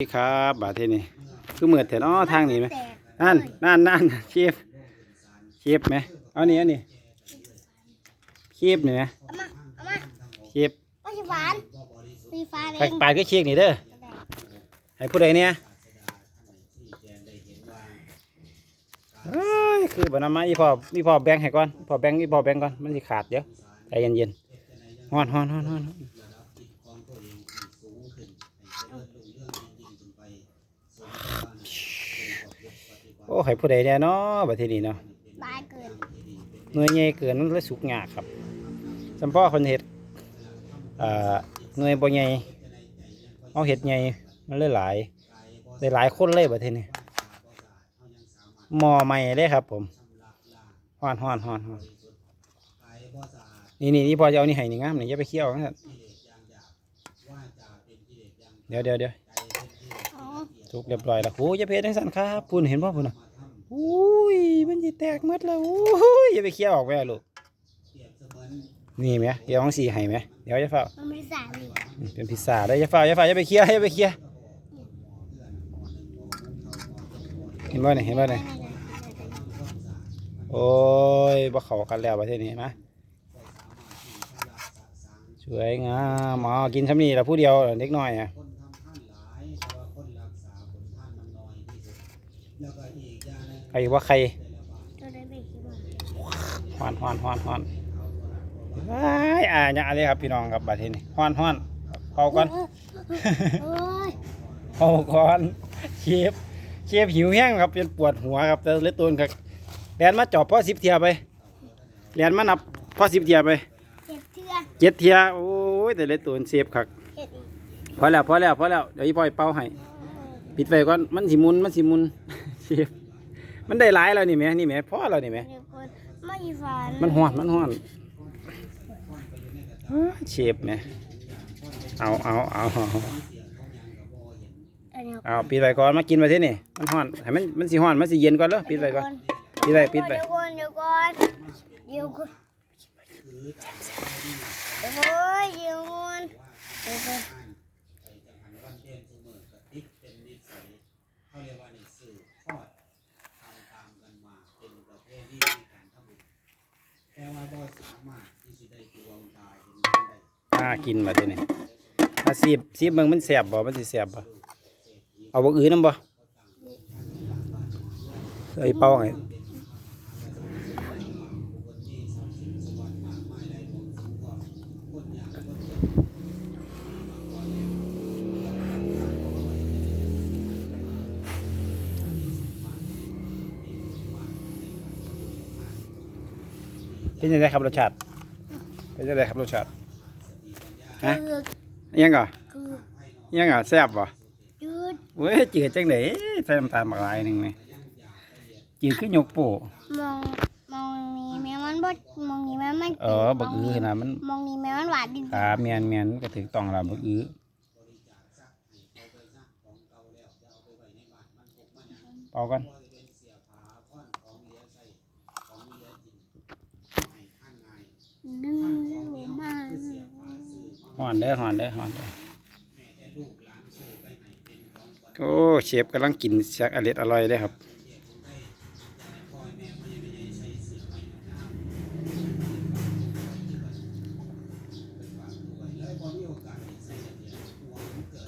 สวัสดีครับบาทเทนี่คือเหมือดแต่นาะทางนี้ไหมแตกนั่นนั่นนั่นเชฟเชฟไหมเอานี่เอานี่เชฟนี่ไหมเอามาเอามาเชฟป้าชิฟานสีฟ้าเอไปงปาดก็เชฟนี่เด้อให้ผู้ใดเนี่ยเอ้ยคือบรรณามาอีพออีพอแบงค์ให้ก่อนพอแบงค์อีพอแบงค์ก่อนมันสิขาดเดี๋ยวใจเย็นเย็นๆฮ้อนฮ้อนฮ้อนฮ้อน ให้ผู้ใดเนี่ยเนาะบัดทีนี้เนาะบายเกินหน่วยใหญ่เกินมันเลยสุกยากครับจำพ่อคนเห็ดเอ่อหน่วยบ่ใหญ่เอาเห็ดใหญ่มันเลยหลายได้หลายคนเลยประเทศนี้หมอใหม่เลยครับ ผมฮ้อนฮ้อนฮ้อนฮ้อนนี่นี่นี่พอจะเอานี่ให้นี่งามนี่อย่าไปเคี่ยวนะครับเดี๋ยวเดี๋ยวเดี๋ยวอ๋อสุกเรียบร้อยแล้วโอ้ยอย่าเพชรทั้งสันครับพูนเห็นป่ะพูนอะ อุ้ยมันจะแตกหมดแล้วอุ้ยอย่าไปเคี่ยวออกไปอะลูกนี่ไหมเดี๋ยวของสีให้ไหมเดี๋ยวจะเฝ้ามันไม่ได้สามีนี่เป็นพิซซ่าได้อย่าเฝ้าอย่าเฝ้าอย่าไปเคี่ยวอย่าไปเคี่ยวเห็นบ่เนี่ยเห็นบ่เนี่ยโอ้ยบ่เข้ากันแล้วประเทศนี้มาสวยงามอ๋อกินซ้ำนี่ละผู้เดียวเล็กน้อยอะ ใครว่าใครตัวได้ไม่คิดว่าฮ้อนฮ้อนฮ้อนฮ้อนว้ายอ่าเนี่ยอะไรครับพี่น้องครับบัดทีนี้ฮ้อนฮ้อนเผาก่อนโอ้ยเผาก่อนเชฟเชฟหิวแห้งครับเป็นปวดหัวครับแต่เล็ดตัวครับแลนมาจอบพ่อสิบเทียไปแลนมานับพ่อสิบเทียไปเจ็บเชือเจ็ดเทียโอ้ยแต่เล็ดตัวเซฟครับเจ็บอีกพอแล้วพอแล้วพอแล้วเดี๋ยวอีพ่อยเป่าให้ปิดไฟก่อนมันสิหมุนมันสิหมุนเชฟมันได้หลายแล้วนี่แหม่นี่แหม่พอแล้วนี่แหม่เดี๋ยวคนไม่ชิฟานมันห้อนมันห้อนอ้าเชฟแหม่เอาเอาเอาเอาอันนี้เอาปิดไฟก่อนมากินไปที่นี่มันห้อนให้มันมันสิห้อนมันสิเย็นก่อนแล้วปิดไฟก่อนปิดไฟปิดไฟเดี๋ยวก่อนเดี๋ยวก่อนเดี๋ยวก่อนเดี๋ยวก่อนเดี๋ยวก่อนเดี๋ยวก่อ น่ากินมาที่นี่อาซีบซีบมึงมันแสบบ่ มันสิแสบบ่ เอาบ่อื่นนำบ่ไอ้เป้าไง เป็นยังไงครับรสชาติเป็นยังไงครับรสชาติฮะคือยังก่อคือยังก่อแซ่บบ่จืดเว้ยจืดจังไดใส่น้ำตาลบักหลายหนึงนี่จืดคือยกโป้มองมองนี่แม่มันบดมองนี่แม่มันเออบักอื้อขนาดมันมองนี่แม่มันหวานดิขาเมียนเมียนก็ถึงต้องละบักอื้อเป่ากัน ดื้อมาก ห่อนเด้อห่อนเด้อห่อนเด้อโอ้เชฟกำลังกินแซกอร่อยอร่อยเลยครับ